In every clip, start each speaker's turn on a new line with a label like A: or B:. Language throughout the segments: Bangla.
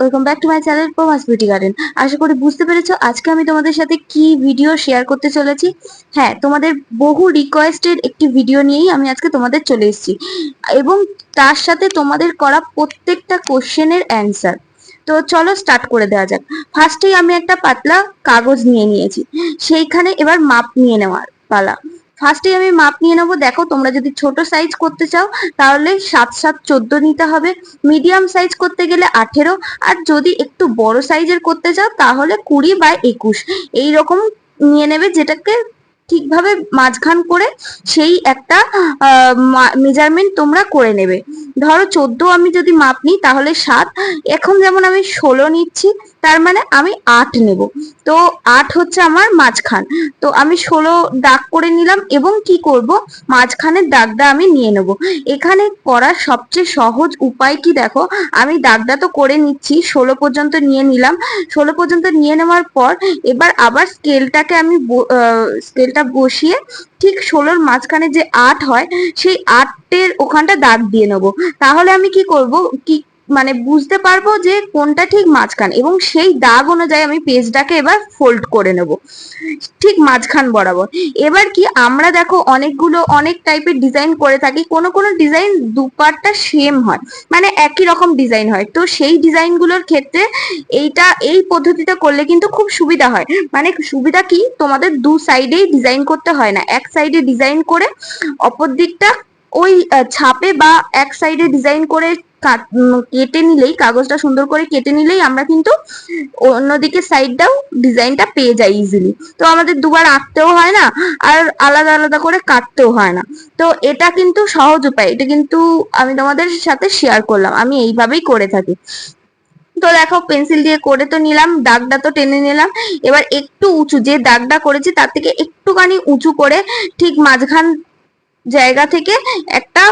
A: Welcome back to my channel প্রমাস beauty garden আশা করি বুঝতে পেরেছ, আজকে আমি তোমাদের সাথে কি ভিডিও শেয়ার করতে চলেছি। হ্যাঁ তোমাদের বহু রিকোয়েস্টেড একটি ভিডিও নিয়েই আমি আজকে তোমাদের চলে এসেছি। এবং তার সাথে তোমাদের করা প্রত্যেকটা কোশ্চেনের অ্যান্সার তো চলো স্টার্ট করে দেওয়া যাক। ফার্স্টেই আমি একটা পাতলা কাগজ নিয়ে নিয়েছি। সেইখানে এবার মাপ নিয়ে নেওয়ার পালা। ফার্স্টেই আমি মাপ নিয়ে নেব। দেখো, তোমরা যদি ছোট সাইজ করতে চাও, তাহলে সাত সাত, চোদ্দ নিতে হবে। মিডিয়াম সাইজ করতে গেলে আঠেরো। আর যদি একটু বড় সাইজের করতে চাও, তাহলে কুড়ি বা একুশ। এই রকম নিয়ে নেবে, যেটাকে ঠিকভাবে মাঝখান করে সেই একটা মেজারমেন্ট তোমরা করে নেবে। ধরো, চোদ্দ আমি যদি মাপ নিই, তাহলে সাত। এখন যেমন আমি ষোলো নিচ্ছি তার মানে আমি আট নেব। তো আট হচ্ছে আমার মাঝখান। তো আমি ষোলো দাগ করে নিলাম এবং কি করব? মাঝখানের দাগটা আমি নিয়ে নেব। এখানে করার সবচেয়ে সহজ উপায় কি দেখো? আমি দাগটা তো করে নিচ্ছি, ষোলো পর্যন্ত নিয়ে নিলাম। ষোলো পর্যন্ত নিয়ে নেওয়ার পর এবার আবার স্কেলটাকে আমি স্কেলটা বসিয়ে ঠিক ষোলোর মাঝখানে যে আট হয়, সেই আটের ওখানটা দাগ দিয়ে নেব। তাহলে আমি কি করব? কি মানে বুঝতে পারব যে কোনটা ঠিক মাঝখান এবং সেই দাগ অনুযায়ী আমি পেজটাকে এবার ফোল্ড করে নেব। ঠিক মাঝখান বরাবর। এবার কি আমরা দেখো অনেকগুলো, অনেক টাইপের ডিজাইন করে থাকি, কোনো কোনো ডিজাইন দুপাটটা সেম হয় মানে একই রকম ডিজাইন হয়। তো সেই ডিজাইনগুলোর ক্ষেত্রে এইটা, এই পদ্ধতিটা করলে কিন্তু খুব সুবিধা হয়। মানে সুবিধা কি? তোমাদের দু সাইডেই ডিজাইন করতে হয় না। এক সাইডে ডিজাইন করে, অপর দিকটা ওই ছাপে বা এক সাইডে ডিজাইন করে কেটে নিলেই, কাগজটা সুন্দর করে কেটে নিলেই আমরা কিন্তু অন্যদিকে সাইডটাও ডিজাইনটা পেয়ে যাই ইজিলি তো আমাদের দুবার আঁকতেও হয় না, আর আলাদা আলাদা করে কাটতেও হয় না। তো এটা কিন্তু সহজ উপায়, এটা কিন্তু আমি তোমাদের সাথে শেয়ার করলাম, আমি এইভাবেই করে থাকি। তো দেখো পেন্সিল দিয়ে করে তো নিলাম, দাগটা তো টেনে নিলাম। এবার একটু উঁচু, যে দাগটা করেছি তার থেকে একটুখানি উঁচু করে ঠিক মাঝখান জায়গা থেকে একটা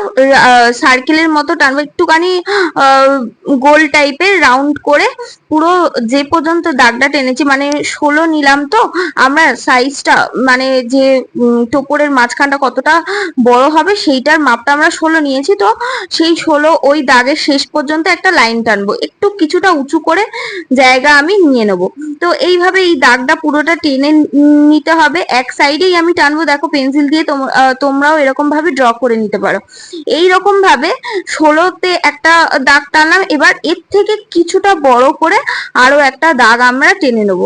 A: সার্কেলের মতো টানবো একটুখানি গোল টাইপের রাউন্ড করে পুরো যে পর্যন্ত দাগটা টেনেছি মানে ষোলো নিলাম তো, আমরা সাইজটা মানে যে টোপরের মাঝখানটা কতটা বড় হবে, সেইটার মাপটা আমরা ষোলো নিয়েছি তো, সেই ষোলো ওই দাগের শেষ পর্যন্ত একটা লাইন টানবো। একটু কিছুটা উঁচু করে জায়গা আমি নিয়ে নেব। তো এইভাবে এই দাগটা পুরোটা টেনে নিতে হবে। এক সাইডেই আমি টানবো, দেখো পেন্সিল দিয়ে তোমরাও এরকম ভাবে ড্র করে নিতে পারো। এই রকম ভাবে ষোলোতে একটা দাগ টানলাম, এবার এর থেকে কিছুটা বড় করে আরও একটা দাগ আমরা টেনে নেব।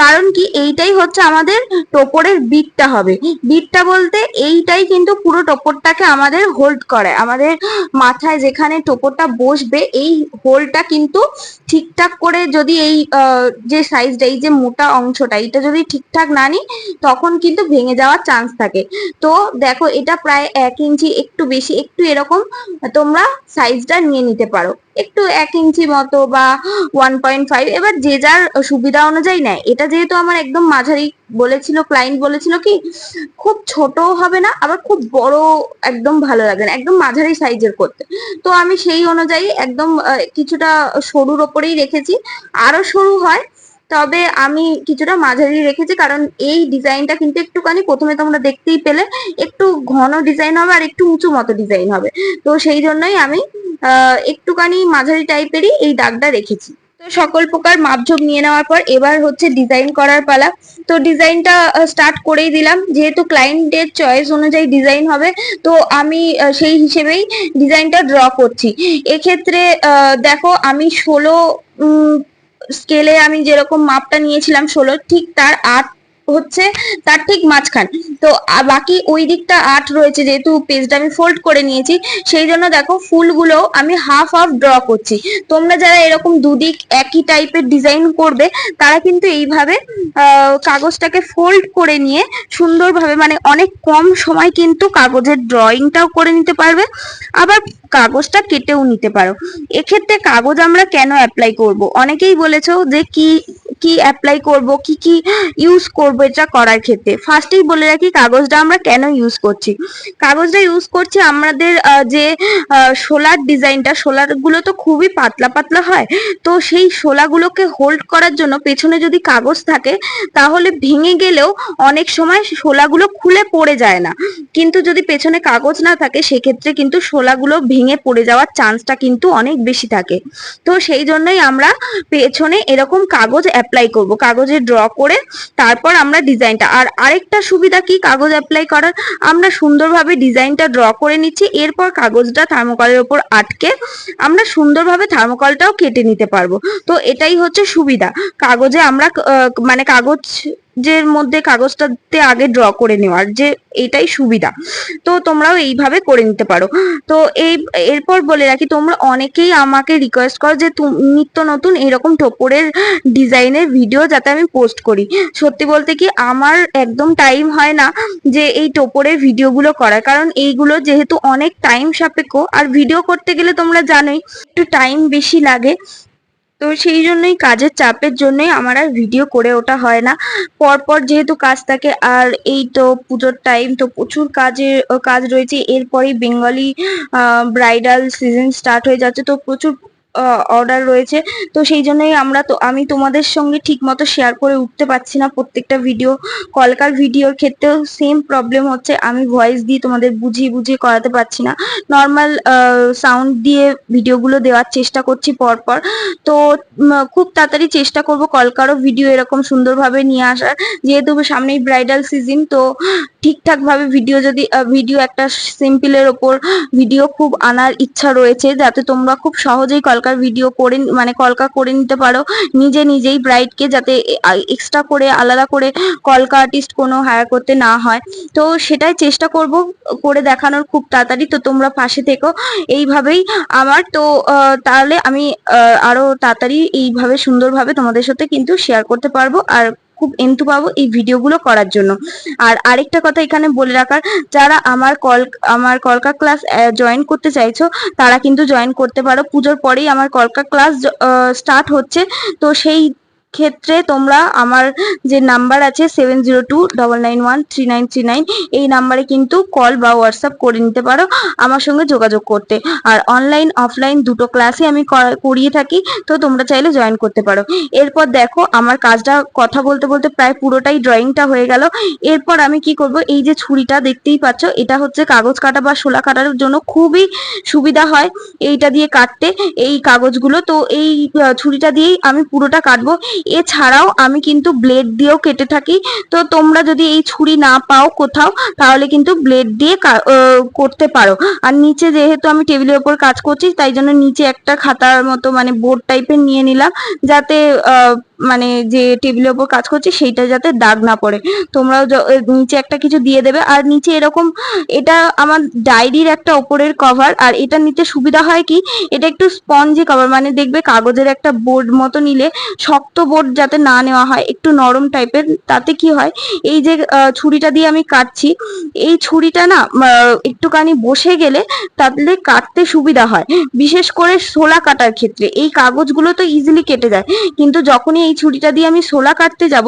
A: কারণ কি? এইটাই হচ্ছে আমাদের টোপরের বিটটা হবে। বিটটা বলতে এইটাই কিন্তু পুরো টোপরটাকে আমাদের হোল্ড করে। আমাদের মাথায় যেখানে টোপরটা বসবে, এই হোলটা কিন্তু ঠিকঠাক করে যদি এই যে সাইজটা এই যে মোটা অংশটা এটা যদি ঠিকঠাক না নিই, তখন কিন্তু ভেঙে যাওয়ার চান্স থাকে। তো দেখো, এটা প্রায় এক ইঞ্চি একটু বেশি, একটু এরকম তোমরা সাইজটা নিয়ে নিতে পারো। একটু এক ইঞ্চি মতো বা ওয়ান পয়েন্ট ফাইভ এবার যে যার সুবিধা অনুযায়ী নেয়। এটা যেহেতু আমার একদম মাঝারি বলেছিল ক্লায়েন্ট বলেছিল কি, খুব ছোট হবে না, আবার খুব বড় একদম ভালো লাগে না, একদম মাঝারি সাইজের করতে। তো আমি সেই অনুযায়ী একদম কিছুটা সরুর ওপরেই রেখেছি। আরও সরু হয় তবে আমি কিছুটা মাঝারি রেখেছি, কারণ এই ডিজাইনটা কিন্তু একটুখানি প্রথমে তোমরা দেখতেই পেলে, একটু ঘন ডিজাইন হবে আর একটু উঁচু মতো ডিজাইন হবে। তো সেই জন্যই আমি একটুখানি মাঝারি টাইপেরই এই দাগটা রেখেছি। তো সকল প্রকার মাপঝোপ নিয়ে নেওয়ার পর এবার হচ্ছে ডিজাইন করার পালা। তো ডিজাইনটা স্টার্ট করেই দিলাম। যেহেতু ক্লায়েন্টের চয়েস অনুযায়ী ডিজাইন হবে, তো আমি সেই হিসেবেই ডিজাইনটা ড্র করছি। এক্ষেত্রে দেখো আমি ষোলো স্কেলে আমি যেরকম মাপটা নিয়েছিলাম ষোলো, ঠিক তার আট হচ্ছে তার ঠিক মাঝখান। তো বাকি ওই দিকটা আট রয়েছে যেহেতু পেজটা আমি ফোল্ড করে নিয়েছি, সেই জন্য দেখো ফুলগুলো আমি হাফ হাফ ড্র করছি। তোমরা যারা এরকম দুদিক একই টাইপের ডিজাইন করবে, তারা কিন্তু এইভাবে কাগজটাকে ফোল্ড করে নিয়ে সুন্দরভাবে মানে অনেক কম সময় কিন্তু কাগজের ড্রয়িংটাও করে নিতে পারবে। আবার কাগজটা কেটেও নিতে পারো। এক্ষেত্রে কাগজ আমরা কেন অ্যাপ্লাই করব? অনেকেই বলেছ যে কি কি অ্যাপ্লাই করব, কি কি ইউজ করব এটা করার ক্ষেত্রে। ফার্স্টেই বলে রাখি, কাগজটা আমরা কেন ইউজ করছি? কাগজটা ইউজ করছি আমাদের যে সোলার ডিজাইনটা সোলারগুলো তো খুবই পাতলা পাতলা হয়। তো সেই শোলাগুলোকে হোল্ড করার জন্য পেছনে যদি কাগজ থাকে, তাহলে ভেঙে গেলেও অনেক সময় শোলাগুলো খুলে পড়ে যায় না। কিন্তু যদি পেছনে কাগজ না থাকে, সেক্ষেত্রে কিন্তু শোলাগুলো ভেঙে পড়ে যাওয়ার চান্সটা কিন্তু অনেক বেশি থাকে। তো সেই জন্যই আমরা পেছনে এরকম কাগজ অ্যাপ্লাই করব। কাগজে ড্র করে তারপর আমরা ডিজাইনটা আর আরেকটা সুবিধা কি কাগজ অ্যাপ্লাই করার? আমরা সুন্দরভাবে ডিজাইনটা ড্র করে নিচ্ছি, এরপর কাগজটা থার্মোকলের ওপর আটকে আমরা সুন্দরভাবে থার্মোকলটাও কেটে নিতে পারব। তো এটাই হচ্ছে সুবিধা। কাগজে আমরা মানে মানে কাগজের মধ্যে কাগজটাতে আগে ড্র করে নেওয়ার যে এটাই সুবিধা। তো তোমরাও এইভাবে করে নিতে পারো। তো এই, এরপর বলে রাখি, তোমরা অনেকেই আমাকে রিকোয়েস্ট করো যে নিত্য নতুন এরকম টোপরের ডিজাইনের ভিডিও যাতে আমি পোস্ট করি। সত্যি বলতে কি আমার একদম টাইম হয় না যে এই টোপরের ভিডিওগুলো করার। কারণ এইগুলো যেহেতু অনেক টাইম সাপেক্ষ, আর ভিডিও করতে গেলে তোমরা জানোই একটু টাইম বেশি লাগে। তো সেই জন্যই কাজের চাপের জন্যই আমার আর ভিডিও করে ওঠা হয় না। পরপর যেহেতু কাজ থাকে, আর এই তো পুজোর টাইম তো প্রচুর কাজের কাজ রয়েছে। এরপরেই বেঙ্গলি ব্রাইডাল সিজন স্টার্ট হয়ে যাচ্ছে। তো প্রচুর অর্ডার রয়েছে। তো সেই জন্যই আমরা তো, আমি তোমাদের সঙ্গে ঠিক মতো শেয়ার করে উঠতে পারছি না প্রত্যেকটা ভিডিও কলকার ভিডিওর ক্ষেত্রেও সেম প্রবলেম হচ্ছে। আমি ভয়েস দিয়ে তোমাদের বুঝিয়ে বুঝিয়ে করাতে পারছি না। নর্মাল সাউন্ড দিয়ে ভিডিওগুলো দেওয়ার চেষ্টা করছি পরপর। তো খুব তাড়াতাড়ি চেষ্টা করব কলকারও ভিডিও এরকম সুন্দরভাবে নিয়ে আসার। যেহেতু সামনেই ব্রাইডাল সিজন তো ঠিকঠাকভাবে ভিডিও যদি ভিডিও একটা সিম্পলের ওপর ভিডিও খুব আনার ইচ্ছা রয়েছে। যাতে তোমরা খুব সহজেই কলকার ভিডিও করে মানে কলকা করে নিতে পারো। নিজে নিজেই ব্রাইডকে যাতে এক্সট্রা করে, আলাদা করে কলকা আর্টিস্ট কোনো হায়ার করতে না হয়। তো সেটাই চেষ্টা করব, করে দেখানোর খুব তাড়াতাড়ি। তো তোমরা পাশে থেকো, এইভাবেই আমার। তো তাহলে আমি আরও তাড়াতাড়ি এইভাবে সুন্দরভাবে তোমাদের সাথে কিন্তু শেয়ার করতে পারব। আর খুব এন্তু পাবো এই ভিডিওগুলো করার জন্য। আর আরেকটা কথা এখানে বলে রাখার, যারা আমার কল, আমার কলকা ক্লাস জয়েন করতে চাইছো, তারা কিন্তু জয়েন করতে পারো। পুজোর পরেই আমার কলকা ক্লাস স্টার্ট হচ্ছে। তো সেই ক্ষেত্রে তোমরা আমার যে নাম্বার আছে seven zero two double nine one three nine three nine এই নাম্বারে কিন্তু কল বা হোয়াটসঅ্যাপ করে নিতে পারো, আমার সঙ্গে যোগাযোগ করতে। আর অনলাইন অফলাইন দুটো ক্লাসই আমি করা- করিয়ে থাকি, তো তোমরা চাইলে জয়েন করতে পারো। এরপর দেখো, আমার কাজটা কথা বলতে বলতে প্রায় পুরোটাই ড্রয়িংটা হয়ে গেল। এরপর আমি কি করব, এই যে ছুরিটা দেখতেই পাচ্ছ, এটা হচ্ছে কাগজ কাটা বা শোলা কাটার জন্য খুবই সুবিধা হয়, এইটা দিয়ে কাটতে, এই কাগজগুলো, তো এই ছুরিটা দিয়েই আমি পুরোটা কাটবো। এছাড়াও আমি কিন্তু ব্লেড দিয়েও কেটে থাকি। তো তোমরা যদি এই ছুরি না পাও কোথাও, তাহলে কিন্তু ব্লেড দিয়ে করতে পারো। আর নিচে যেহেতু আমি টেবিলের ওপর কাজ করছি, তাই জন্য নিচে একটা খাতার মতো মানে বোর্ড টাইপের নিয়ে নিলাম, যাতে মানে যে টেবিলের ওপর কাজ করছি, সেইটা যাতে দাগ না পড়ে। তোমরাও নিচে একটা কিছু দিয়ে দেবে। আর নিচে এরকম, এটা আমার ডায়েরির একটা ওপরের কভার আর এটা নিতে সুবিধা হয় কি, এটা একটু স্পঞ্জি কভার মানে দেখবে কাগজের একটা বোর্ড মতো নিলে শক্ত বোর্ড যাতে না নেওয়া হয়, একটু নরম টাইপের তাতে কি হয়, এই যে ছুরিটা দিয়ে আমি কাটছি, এই ছুরিটা না একটুখানি বসে গেলে তাহলে কাটতে সুবিধা হয়। বিশেষ করে শোলা কাটার ক্ষেত্রে, এই কাগজগুলো তো ইজিলি কেটে যায়, কিন্তু যখনই এই ছুরিটা দিয়ে আমি শোলা কাটতে যাব,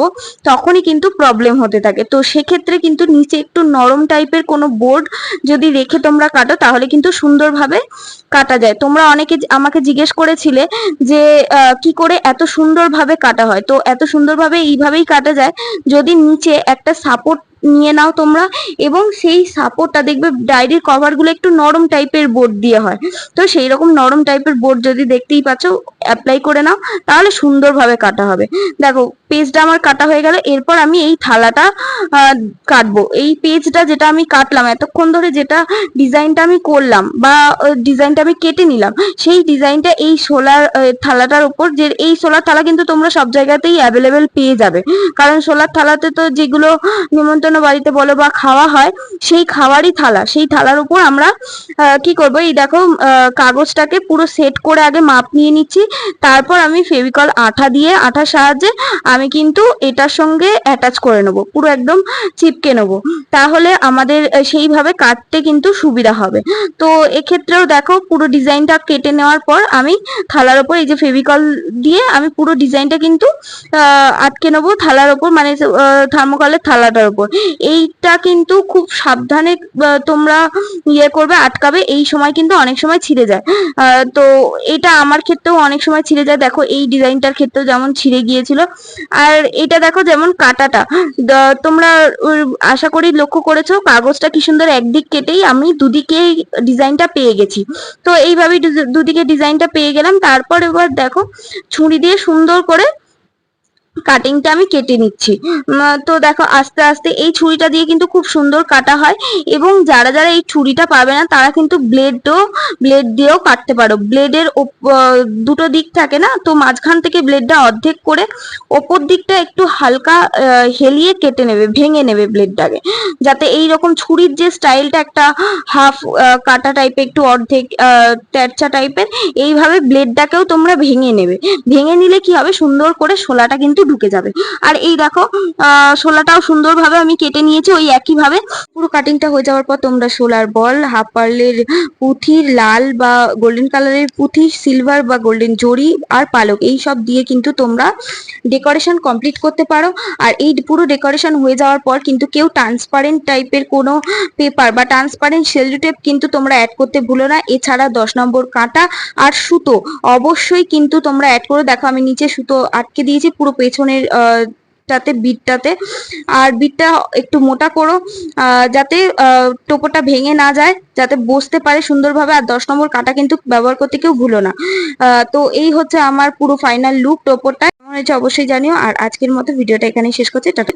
A: তখনই কিন্তু প্রবলেম হতে থাকে। তো সেক্ষেত্রে কিন্তু নিচে একটু নরম টাইপের কোনো বোর্ড যদি রেখে তোমরা কাটো, তাহলে কিন্তু সুন্দরভাবে কাটা যায়। তোমরা অনেকে আমাকে জিজ্ঞেস করেছিলে যে কি করে এত সুন্দরভাবে কাটা হয়। তো এত সুন্দরভাবে এইভাবেই কাটা যায় যদি নিচে একটা সাপোর্ট নিয়ে নাও তোমরা এবং সেই সাপোর্টটা দেখবে ডায়েরির কভারগুলো একটু নরম টাইপের বোর্ড দিয়ে হয়। তো সেই রকম নরম টাইপের বোর্ড যদি দেখতেই পাচ্ছ অ্যাপ্লাই করে নাও, তাহলে সুন্দরভাবে কাটা হবে। দেখো পেজটা আমার কাটা হয়ে গেল, এরপর আমি এই থালাটা কাটবো। এই পেজটা যেটা আমি কাটলাম, এতক্ষণ ধরে যেটা ডিজাইনটা আমি করলাম বা ডিজাইনটা আমি কেটে নিলাম, সেই ডিজাইনটা এই সোলার থালাটার উপর যে, এই সোলার থালা কিন্তু তোমরা সব জায়গাতেই অ্যাভেলেবেল পেয়ে যাবে। কারণ সোলার থালাতে তো যেগুলো নিমন্ত্রণ সাজানো বাড়িতে বলো বা খাওয়া হয়, সেই খাওয়ারই থালা। সেই থালার উপর আমরা কি করব? এই দেখো কাগজটাকে পুরো সেট করে আগে মাপ নিয়ে নিচ্ছি। তারপর আমি ফেভিকল আঠা দিয়ে, আঠার সাহায্যে আমি কিন্তু এটার সঙ্গে অ্যাটাচ করে নেব। পুরো একদম চিপকে নেব। তাহলে আমাদের সেইভাবে কাটতে কিন্তু সুবিধা হবে। তো এক্ষেত্রেও দেখো, পুরো ডিজাইনটা কেটে নেওয়ার পর আমি থালার ওপর এই যে ফেভিকল দিয়ে আমি পুরো ডিজাইনটা কিন্তু আটকে নেব থালার ওপর মানে থার্মোকলের থালাটার ওপর এইটা কিন্তু খুব সাবধানে তোমরা ইয়ে করবে, আটকাবে। এই সময় কিন্তু অনেক সময় ছিঁড়ে যায়। তো এটা আমার ক্ষেত্রেও অনেক সময় ছিঁড়ে যায়। দেখো, এই ডিজাইনটার ক্ষেত্রেও যেমন ছিঁড়ে গিয়েছিল। আর এটা দেখো যেমন কাটাটা। তোমরা আশা করি লক্ষ্য করেছ, কাগজটা কি সুন্দর একদিক কেটেই আমি দুদিকে ডিজাইনটা পেয়ে গেছি। তো এইভাবেই দুদিকে ডিজাইনটা পেয়ে গেলাম। তারপর এবার দেখো, ছুরি দিয়ে সুন্দর করে কাটিংটা আমি কেটে নিচ্ছি। তো দেখো আস্তে আস্তে এই ছুরিটা দিয়ে কিন্তু খুব সুন্দর কাটা হয় এবং যারা যারা এই ছুরিটা পাবে না তারা কিন্তু ব্লেডও ব্লেড দিয়েও কাটতে পারো। ব্লেডের দুটো দিক থাকে না তো মাঝখান থেকে ব্লেডটা অর্ধেক করে ওপর দিকটা একটু হালকা হেলিয়ে কেটে নেবে ভেঙে নেবে ব্লেডটাকে যাতে এই রকম ছুরির যে স্টাইলটা একটা হাফ কাটা টাইপের একটু অর্ধেক আহ, টাইপের এইভাবে ব্লেডটাকেও তোমরা ভেঙে নেবে। ভেঙে নিলে কি হবে? সুন্দর করে শোলাটা কিন্তু ঢুকে যাবে। আর এই দেখো শোলাটাও সুন্দরভাবে আমি কেটে নিয়েছি, ওই একই ভাবে পুরো কাটিংটা হয়ে যাওয়ার পর তোমরা শোলার বল হাফ পার্লের পুঁথির লাল বা গোল্ডেন কালারের পুঁথি সিলভার বা গোল্ডেন জরি আর পালক, এই সব দিয়ে কিন্তু তোমরা ডেকোরেশন কমপ্লিট করতে পারো। আর এই পুরো ডেকোরেশন হয়ে যাওয়ার পর কিন্তু কেউ ট্রান্সপারেন্ট টাইপের কোনো পেপার বা ট্রান্সপারেন্ট সেলুটেপ কিন্তু তোমরা অ্যাড করতে ভুলো না। এছাড়া দশ নম্বর কাঁটা আর সুতো, অবশ্যই কিন্তু তোমরা অ্যাড করে। দেখো, আমি নিচে সুতো আটকে দিয়েছি, পুরো পেছনের টাতে, বিটটাতে। আর বিটটা একটু মোটা করো যাতে টোপোটা ভেঙে না যায়, যাতে বসতে পারে সুন্দরভাবে। আর দশ নম্বর কাটা কিন্তু ব্যবহার করতে কেউ ভুলো না। তো এই হচ্ছে আমার পুরো ফাইনাল লুক টোপোটা কেমন হয়েছে অবশ্যই জানিও। আর আজকের মতো ভিডিওটা এখানেই শেষ করছি। টাটা।